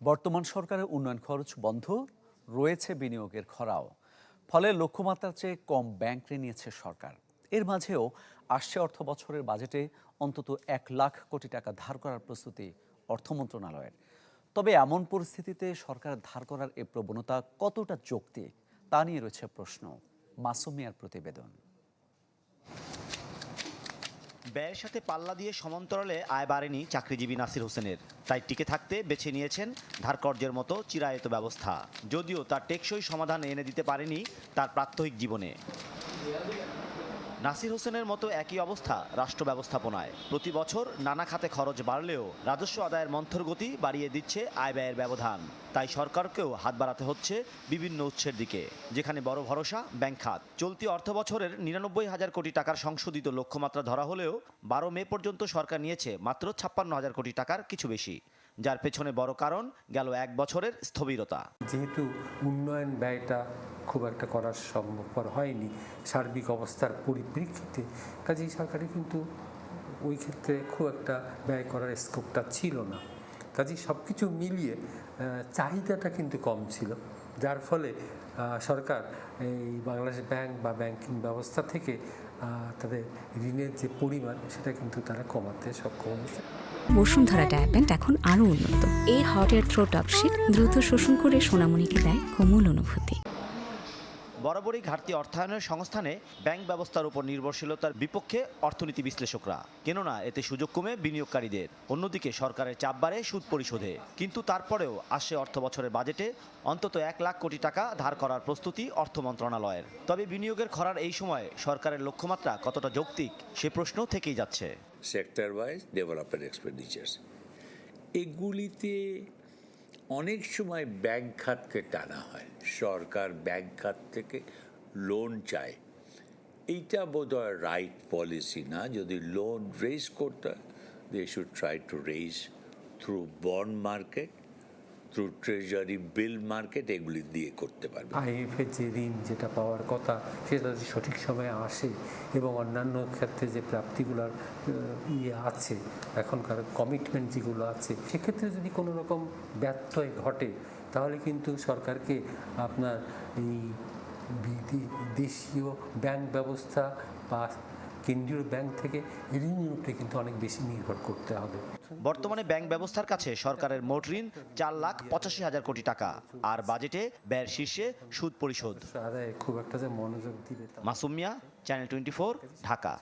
বর্তমান সরকারের উন্নয়ন খরচ বন্ধ, রয়েছে বিনিয়োগের খরাও, ফলে লক্ষ্যমাত্রার চেয়ে কম ব্যাংক ঋণ নিয়েছে সরকার। এর মাঝেও আসছে অর্থ বছরের বাজেটে অন্তত এক লাখ কোটি টাকা ধার করার প্রস্তুতি অর্থ মন্ত্রণালয়ের। তবে এমন পরিস্থিতিতে সরকার ধার করার এ প্রবণতা কতটা যৌক্তিক তা নিয়ে রয়েছে প্রশ্ন মাসুমিয়ার প্রতিবেদন। ব্যয়ের সাথে পাল্লা দিয়ে সমান্তরালে আয় বাড়েনি চাকরিজীবী নাসির হোসেনের। তাই টিকে থাকতে বেছে নিয়েছেন ধারকর্যের মতো চিরায়ত ব্যবস্থা। যদিও তার টেকসই সমাধান এনে দিতে পারেনি তার প্রাত্যহিক জীবনে। নাসির হোসেনের মতো একই অবস্থা রাষ্ট্র ব্যবস্থাপনায়। প্রতি বছর নানা খাতে খরচ বাড়লেও রাজস্ব আদায়ের মন্থর গতি বাড়িয়ে দিচ্ছে আয় ব্যয়ের ব্যবধান। তাই সরকারকেও হাত বাড়াতে হচ্ছে বিভিন্ন উৎসের দিকে। যেখানে বড় ভরসা, ব্যাংক খাত। চলতি অর্থ বছরের নিরানব্বই হাজার কোটি টাকার সংশোধিত লক্ষ্যমাত্রা ধরা হলেও বারো মে পর্যন্ত সরকার নিয়েছে মাত্র ছাপ্পান্ন হাজার কোটি টাকার কিছু বেশি। যার পেছনে বড় কারণ গেল এক বছরের স্থবিরতা। যেহেতু উন্নয়ন ব্যয়টা খুব একটা করা সম্ভবপর হয়নি, সার্বিক অবস্থার পরিপ্রেক্ষিতে, কাজেই সরকারের কিন্তু ওই ক্ষেত্রে খুব একটা ব্যয় করার স্কোপটা ছিল না। কাজেই সব কিছু মিলিয়ে চাহিদাটা কিন্তু কম ছিল, যার ফলে সরকার এই বাংলাদেশ ব্যাংক বা ব্যাংকিং ব্যবস্থা থেকে তাদের ঋণের যে পরিমাণ, সেটা কিন্তু তারা কমাতে সক্ষম হয়েছে। বসুন্ধরা ডায়াপেন্ট এখন আরও উন্নত। এই হট এয়ার থ্রো টপশিট দ্রুত শোষণ করে সোনামণিকে দেয় কোমল অনুভূতি। বরাবরই ঘাটতি অর্থায়নের সংস্থানে ব্যাংক ব্যবস্থার উপর নির্ভরশীলতার বিপক্ষে অর্থনীতি বিশ্লেষকরা। কেননা, এতে সুযোগ কমে বিনিয়োগকারীদের। অন্যদিকে সরকারের চাপ বাড়ে সুদ পরিশোধে। কিন্তু তারপরেও আসছে অর্থ বছরের বাজেটে অন্তত এক লাখ কোটি টাকা ধার করার প্রস্তুতি অর্থ মন্ত্রণালয়ের। তবে বিনিয়োগের খরার এই সময় সরকারের লক্ষ্যমাত্রা কতটা যৌক্তিক সে প্রশ্ন থেকেই যাচ্ছে। সেক্টর ওয়াইজ ডেভেলপমেন্ট এগুলিতে অনেক সময় ব্যাংক খাতকে টানা হয়। সরকার ব্যাংক খাত থেকে লোন চায়। এইটা বোধহয় রাইট পলিসি না। যদি লোন রেজ করতে হয় they should try to raise through bond market through treasury bill market এগুলি দিয়ে করতে পারবে। আইএফের যে ঋণ যেটা পাওয়ার কথা, সেটা সঠিক সময়ে আসে এবং অন্যান্য ক্ষেত্রে যে প্রাপ্তিগুলোর ইয়ে আছে, এখনকার কমিটমেন্ট যেগুলো আছে, সেক্ষেত্রে যদি কোনো রকম ব্যত্যয় ঘটে, তাহলে কিন্তু সরকারকে আপনার এই দেশীয় ব্যাংক ব্যবস্থা বা কেন্দ্রীয় ব্যাংক থেকে ঋণের উপরে কিন্তু অনেক বেশি নির্ভর করতে হবে। বর্তমানে ব্যাংক ব্যবস্থার কাছে সরকারের মোট ঋণ চার লাখ পঁচাশি হাজার কোটি টাকা। আর বাজেটে ব্যয়ের শীর্ষে সুদ পরিশোধ। খুব একটা যে মনোযোগ দিবে মাসুমিয়া চ্যানেল টোয়েন্টি ঢাকা।